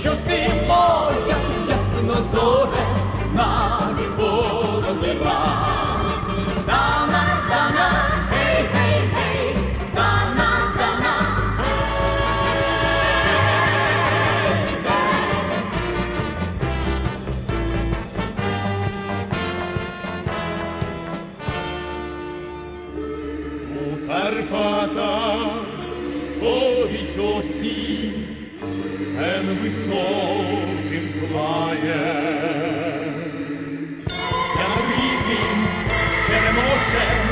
що ти моя, ясно зоре навіть полила. Дана, дана, гей, гей, гей, гей, гей. У Карпатах повіч осінь, and we spoke in quiet. And I'm reading, and emotion.